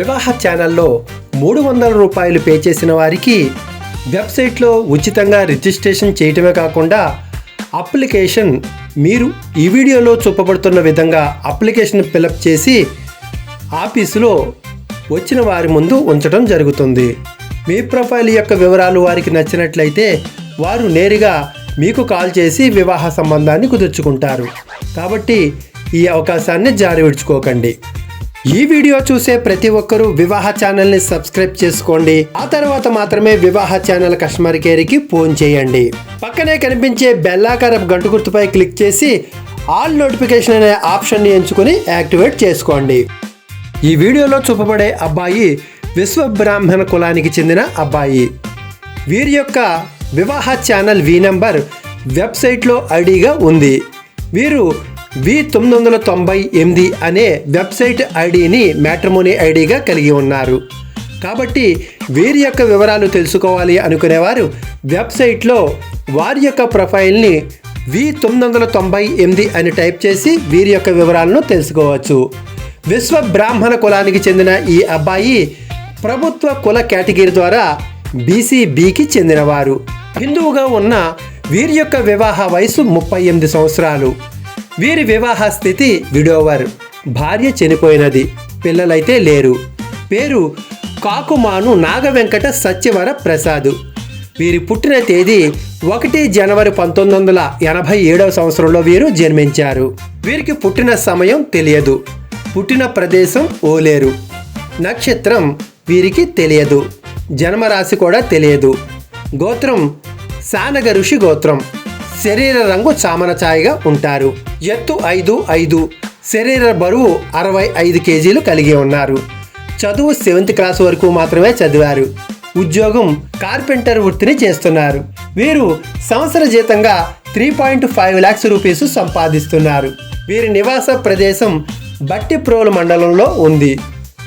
వివాహ ఛానల్లో మూడు వందల రూపాయలు పే చేసిన వారికి వెబ్సైట్లో ఉచితంగా రిజిస్ట్రేషన్ చేయటమే కాకుండా అప్లికేషన్ మీరు ఈ వీడియోలో చూపబడుతున్న విధంగా అప్లికేషన్ ఫిలప్ చేసి ఆఫీసులో వచ్చిన వారి ముందు ఉంచడం జరుగుతుంది. మీ ప్రొఫైల్ యొక్క వివరాలు వారికి నచ్చినట్లయితే వారు నేరుగా మీకు కాల్ చేసి వివాహ సంబంధాన్ని కుదుర్చుకుంటారు. కాబట్టి ఈ అవకాశాన్ని జారి విడుచుకోకండి. ఈ వీడియో చూసే ప్రతి ఒక్కరూ వివాహ ఛానల్ని సబ్స్క్రైబ్ చేసుకోండి. ఆ తర్వాత మాత్రమే వివాహ ఛానల్ కస్టమర్ కేర్కి ఫోన్ చేయండి. పక్కనే కనిపించే బెల్లాకారపు గంట గుర్తుపై క్లిక్ చేసి ఆల్ నోటిఫికేషన్ అనే ఆప్షన్ని ఎంచుకుని యాక్టివేట్ చేసుకోండి. ఈ వీడియోలో చూపబడే అబ్బాయి విశ్వబ్రాహ్మణ కులానికి చెందిన అబ్బాయి. వీరి యొక్క వివాహ ఛానల్ వి నంబర్ వెబ్సైట్లో ఐడిగా ఉంది. వీరు వి తొమ్మిది వందల తొంభై ఎనిమిది అనే వెబ్సైట్ ఐడిని మ్యాట్రిమోనీ ఐడిగా కలిగి ఉన్నారు. కాబట్టి వీరి యొక్క వివరాలు తెలుసుకోవాలి అనుకునేవారు వెబ్సైట్లో వారి యొక్క ప్రొఫైల్ని వి తొమ్మిది వందల తొంభై ఎనిమిది అని టైప్ చేసి వీరి యొక్క వివరాలను తెలుసుకోవచ్చు. విశ్వ బ్రాహ్మణ కులానికి చెందిన ఈ అబ్బాయి ప్రభుత్వ కుల కేటగిరీ ద్వారా బీసీబీకి చెందినవారు. హిందువుగా ఉన్న వీరి యొక్క వివాహ వయసు ముప్పై ఎనిమిది సంవత్సరాలు. వీరి వివాహ స్థితి విడోవర్. భార్య చనిపోయినది. పిల్లలైతే లేరు. పేరు కాకుమాను నాగవెంకట సత్యవర ప్రసాద్. వీరి పుట్టిన తేదీ ఒకటి జనవరి పంతొమ్మిది వందల ఎనభై ఏడవ సంవత్సరంలో వీరు జన్మించారు. వీరికి పుట్టిన సమయం తెలియదు. పుట్టిన ప్రదేశం ఓలేరు. నక్షత్రం వీరికి తెలియదు. జన్మరాశి కూడా తెలియదు. గోత్రం సానగ ఋషి గోత్రం. శరీర రంగు చామన ఉంటారు. ఎత్తు ఐదు ఐదు. శరీర బరువు అరవై ఐదు కేజీలు కలిగి ఉన్నారు. చదువు సెవెంత్ క్లాస్ వరకు మాత్రమే చదివారు. ఉద్యోగం కార్పెంటర్ వృత్తిని చేస్తున్నారు. వీరు సంవత్సర జీతంగా three point five lakhs rupees సంపాదిస్తున్నారు. వీరి నివాస ప్రదేశం బట్టిప్రోలు మండలంలో ఉంది.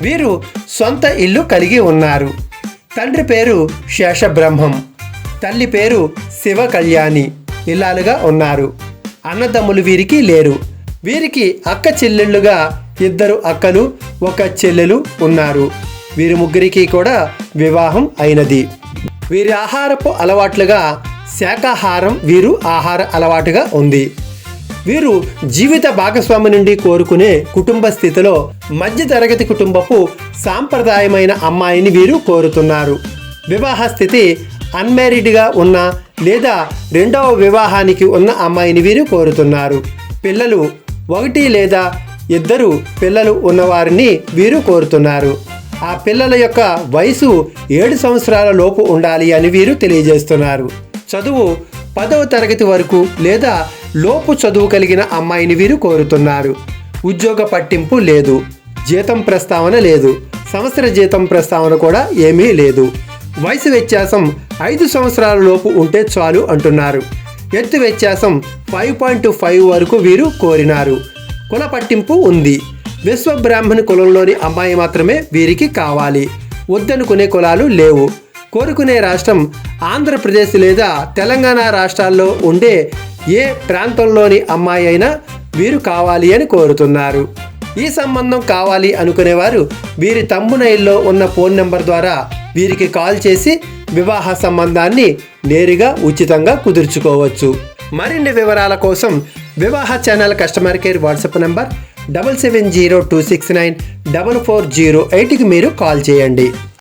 వీరు సొంత ఇల్లు కలిగి ఉన్నారు. తండ్రి పేరు శేషబ్రహ్మం. తల్లి పేరు శివ కళ్యాణి ఇల్లాలుగా ఉన్నారు. అన్నదమ్ములు వీరికి లేరు. వీరికి అక్క చెల్లెళ్ళుగా ఇద్దరు అక్కలు ఒక చెల్లెలు ఉన్నారు. వీరి ముగ్గురికి కూడా వివాహం అయినది. వీరి ఆహారపు అలవాట్లుగా శాకాహారం వీరు ఆహార అలవాటుగా ఉంది. వీరు జీవిత భాగస్వామి నుండి కోరుకునే కుటుంబ స్థితిలో మధ్య తరగతి కుటుంబపు సాంప్రదాయమైన అమ్మాయిని వీరు కోరుతున్నారు. వివాహ స్థితి అన్మ్యారీడ్గా ఉన్న లేదా రెండవ వివాహానికి ఉన్న అమ్మాయిని వీరు కోరుతున్నారు. పిల్లలు ఒకటి లేదా ఇద్దరు పిల్లలు ఉన్నవారిని వీరు కోరుతున్నారు. ఆ పిల్లల యొక్క వయసు ఏడు సంవత్సరాల లోపు ఉండాలి అని వీరు తెలియజేస్తున్నారు. చదువు పదవ తరగతి వరకు లేదా లోపు చదువు కలిగిన అమ్మాయిని వీరు కోరుతున్నారు. ఉద్యోగ పట్టింపు లేదు. జీతం ప్రస్తావన లేదు. సంవత్సర జీతం ప్రస్తావన కూడా ఏమీ లేదు. వయసు వ్యత్యాసం ఐదు సంవత్సరాల లోపు ఉంటే చాలు అంటున్నారు. ఎత్తు వ్యత్యాసం ఫైవ్ పాయింట్ ఫైవ్ వరకు వీరు కోరినారు. కుల పట్టింపు ఉంది. విశ్వ బ్రాహ్మణ కులంలోని అమ్మాయి మాత్రమే వీరికి కావాలి. వద్దనుకునే కులాలు లేవు. కోరుకునే రాష్ట్రం ఆంధ్రప్రదేశ్ లేదా తెలంగాణ రాష్ట్రాల్లో ఉండే ఏ ప్రాంతంలోని అమ్మాయి అయినా వీరు కావాలి అని కోరుతున్నారు. ఈ సంబంధం కావాలి అనుకునేవారు వీరి తమ్మునైల్లో ఉన్న ఫోన్ నెంబర్ ద్వారా వీరికి కాల్ చేసి వివాహ సంబంధాన్ని నేరుగా ఉచితంగా కుదుర్చుకోవచ్చు. మరిన్ని వివరాల కోసం వివాహ channel customer care WhatsApp number double seven zero two six nine double four zero ఎయిట్కి మీరు కాల్ చేయండి.